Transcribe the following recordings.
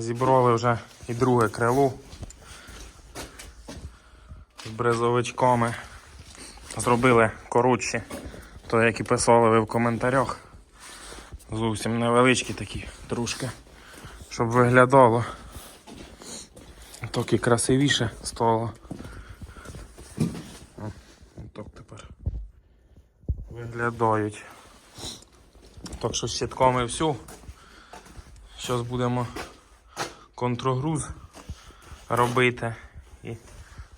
Зібрали вже і друге крило з брезовичками. Зробили коротші, то як і писали ви в коментарях. Зовсім невеличкі такі трошки, щоб виглядало. Так і красивіше стало. Так тепер виглядають. Так що з щитками всю. Зараз будемо контрогруз робити. І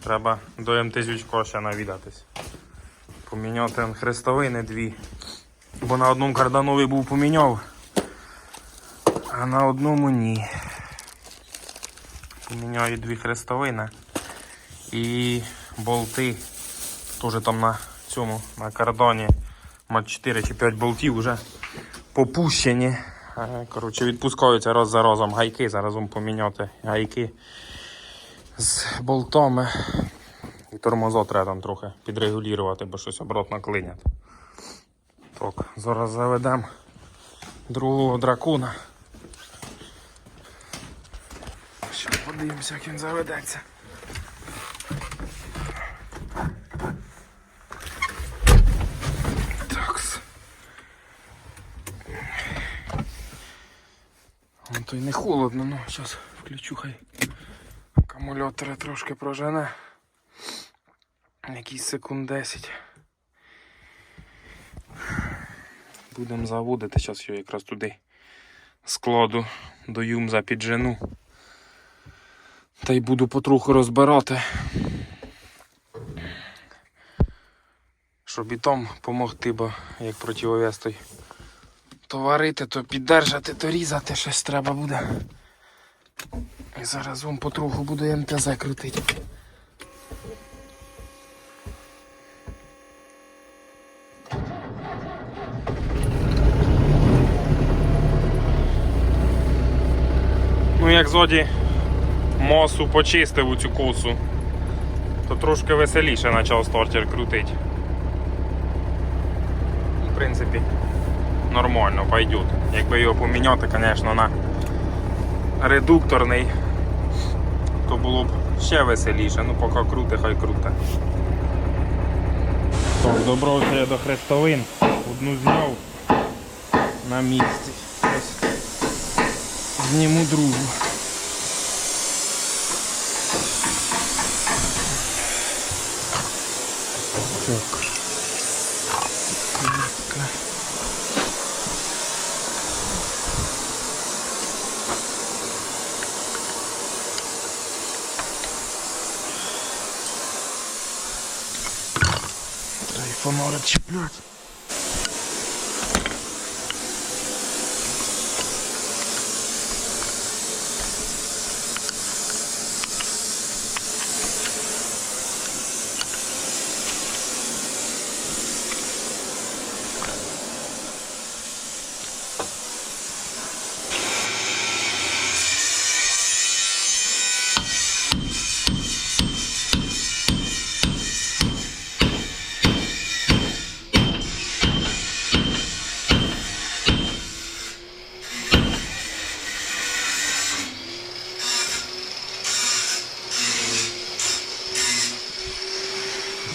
треба до МТЗючко ще навідатись. Поміняти хрестовини дві. Бо на одному карданові був поміняв, а на одному ні. Поміняю дві хрестовини і болти. Теж там на цьому, на кардані, мать 4 чи 5 болтів вже попущені. Коротше, відпускаються раз за разом гайки. Зараз вам поміняти гайки з болтами. І тормозо треба там трохи підрегулювати, бо щось оборотно клинять. Так, зараз заведемо другого дракона. Ще подивимося, як він заведеться. То й не холодно, ну зараз включу хай акумулятори трошки прожене. Якісь секунд 10. Будемо заводити, зараз його якраз туди складу до юмза піджену. Та й буду потроху розбирати. Щоб і там помогти, бо як противовес той то варити, то піддержати, то різати щось треба буде. І зараз вам потроху буду МТЗ крутити. Ну, як зоді мосу почистив у цю косу, то трошки веселіше почав стартер крутити. В принципі, нормально пойдет. Якби його поміняти, звісно, на редукторний, то було б ще веселіше. Ну, поки круте, хай круте. Так, добрався я до хрестовин. Одну зняв на місці. Ось зніму другу. Так. Треба і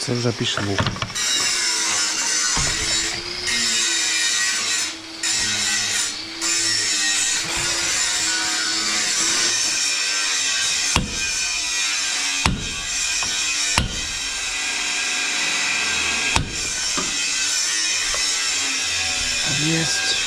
Це вже пішло. Есть.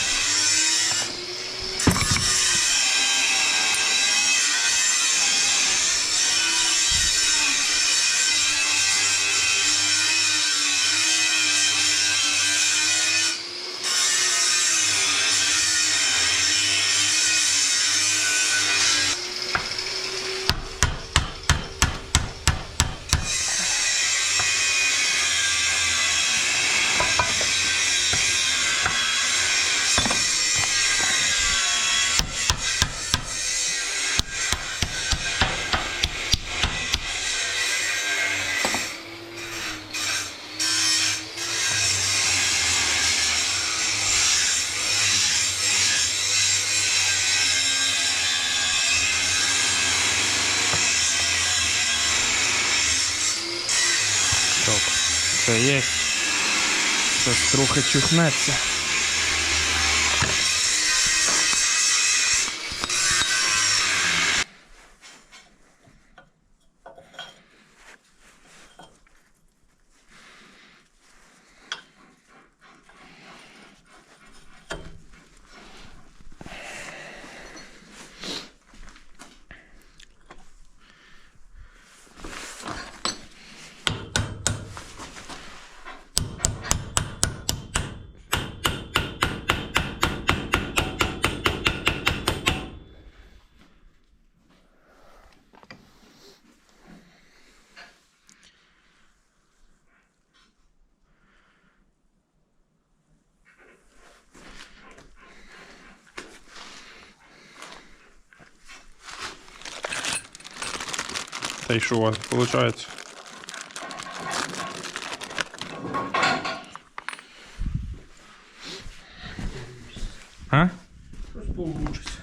Все є. Трохи чухнеться. Та й у вас виходить? А? Щось.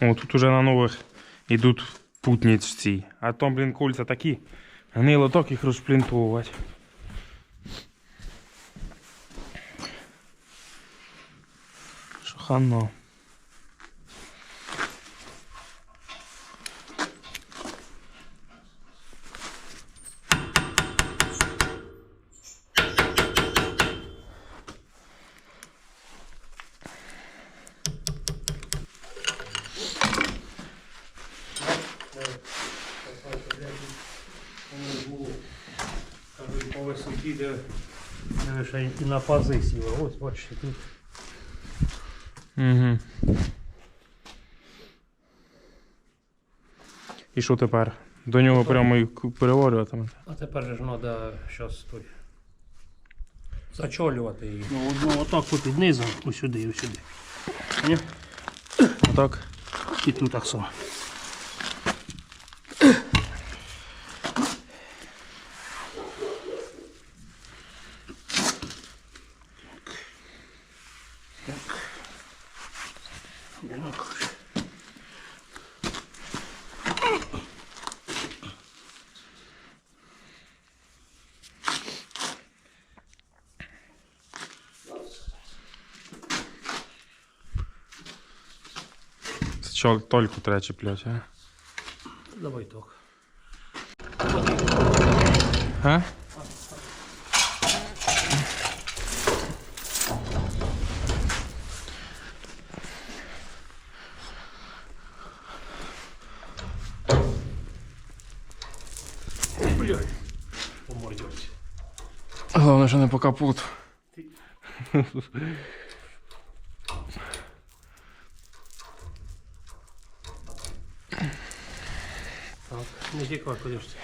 О, тут уже на нових йдуть путниці. А там, блін, кольця такі. Гнило так їх розплінтовувати. Шахано. Кажуть, по висоті, де ще і на пази сіла. Ось бачите, тут Угу. І що тепер? До нього прямо і к- переварюватиме. А тепер же ж треба зараз той. Зачолювати її. Ну, одну отак от під низом, ось сюди, ось сюди. Ні? Отак. І тут так само. Це чо, тільки треба чіпляти, а? Давай так. А? Блядь. По морді ось. Головне, що не по капут. Не тікай, подивишся.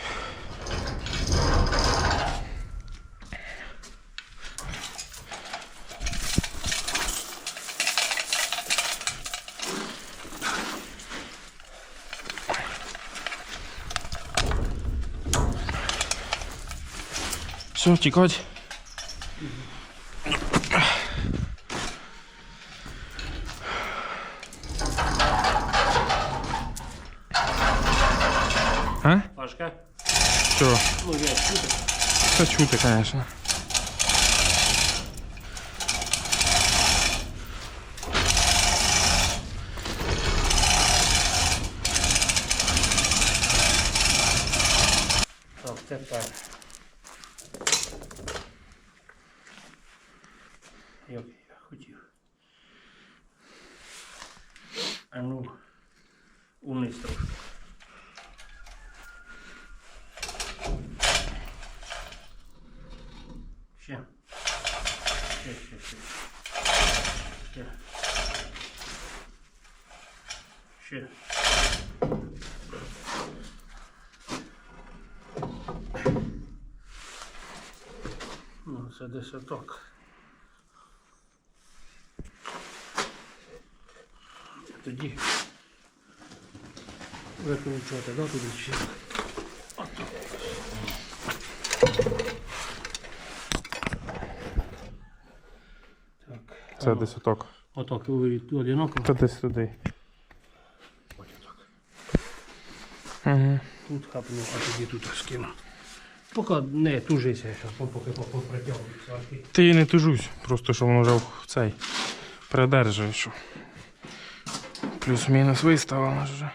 Все, тікать. Що? Це чути, звісно. Так, тепер. Як я хотів. А ну, униз трошки. Ще. Ну, це десь отак. Тоді викручувати, да, туди ще. Так. Це Ано. десь отак. Отак, одиноко. Це десь туди. Ось отак. Угу. Тут хапну, а тоді тут скину. Поки не тужися, що поки попритягується. А ти не тужусь, просто що воно вже в цей придержує, що. Плюс-мінус виставила вже.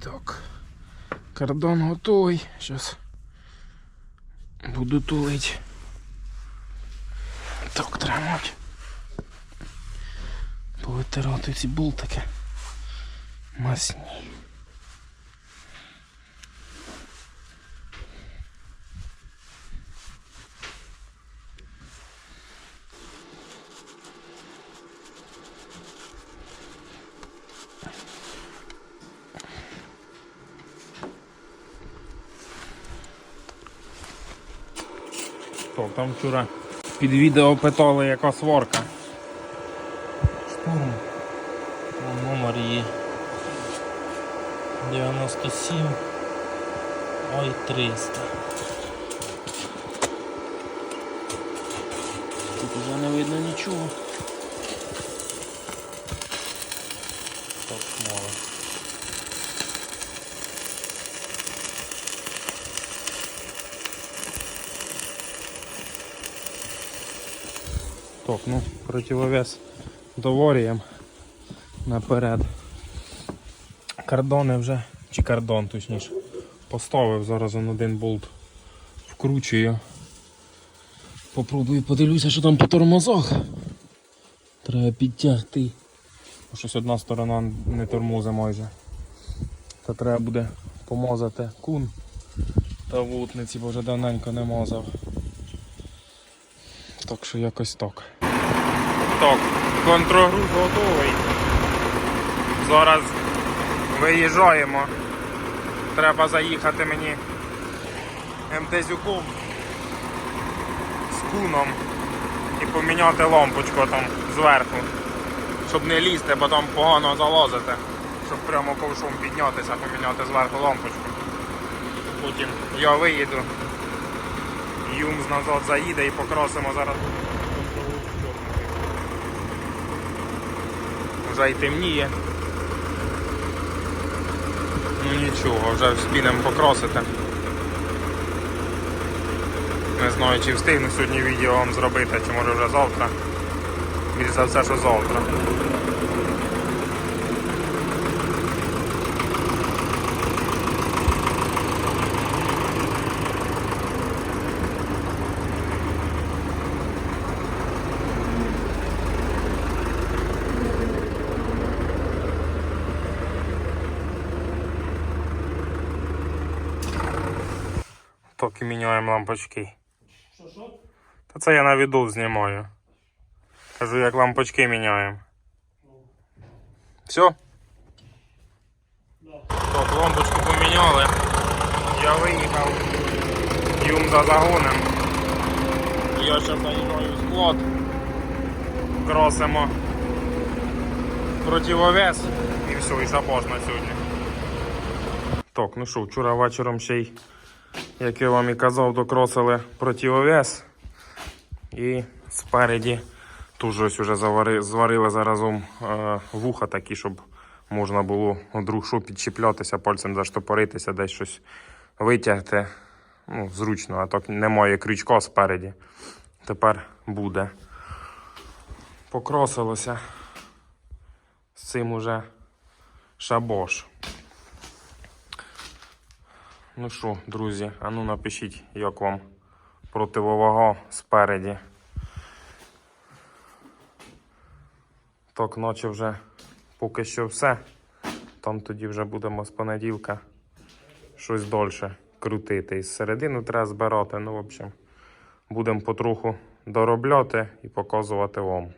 Так. Кордон готовий. Зараз буду тулить. Так, тримать. Повитирати ці болтики. Масні. Там вчора під відео питали, яка сварка. Штурм. Вон Номер її 97 ой 300. Тут вже не видно нічого. Так, мало. Так, ну, противовес доворієм наперед. Кордони вже, чи кордон точніше, поставив зараз он один болт вкручую. Попробую подивлюся, що там по тормозах. Треба підтягти. Щось одна сторона не тормозить майже. Та треба буде помазати кун та вутниці, бо вже давненько не мазав. Так що якось так. Так, контрогруз готовий. Зараз виїжджаємо. Треба заїхати мені МТЗюком з куном і поміняти лампочку там зверху. Щоб не лізти, бо там погано залазити. Щоб прямо ковшом піднятися, поміняти зверху лампочку. Потім я виїду. Юмз назад заїде і покрасимо зараз. Вже й темніє. Ну нічого, вже вспінемо покрасити. Не знаю, чи встигну сьогодні відео вам зробити, чи може вже завтра. Більш за все, що завтра. Поки міняємо лампочки. що що? Та це я на віду знімаю. Кажу, як лампочки міняємо. Все? Да. Так, лампочку поміняли. Я виїхав. Юм за загоном. Я зараз заїжджаю в склад. Кросимо противовес і все, і шабаш на сьогодні. Так, ну що, вчора вечором ще й, як я вам і казав, докросили противовес. І спереді тут ось уже зварили заразом е, вуха такі, щоб можна було вдруг що підчіплятися, пальцем заштопоритися, десь щось витягти. Ну, зручно, а так немає крючка спереді. Тепер буде. Покросилося. З цим уже шабош. Ну що, друзі, а ну напишіть, як вам противовага спереді. Так, ночі вже поки що все. Там тоді вже будемо з понеділка щось дольше крутити. І середину треба збирати. Ну, в общем, будемо потроху доробляти і показувати вам.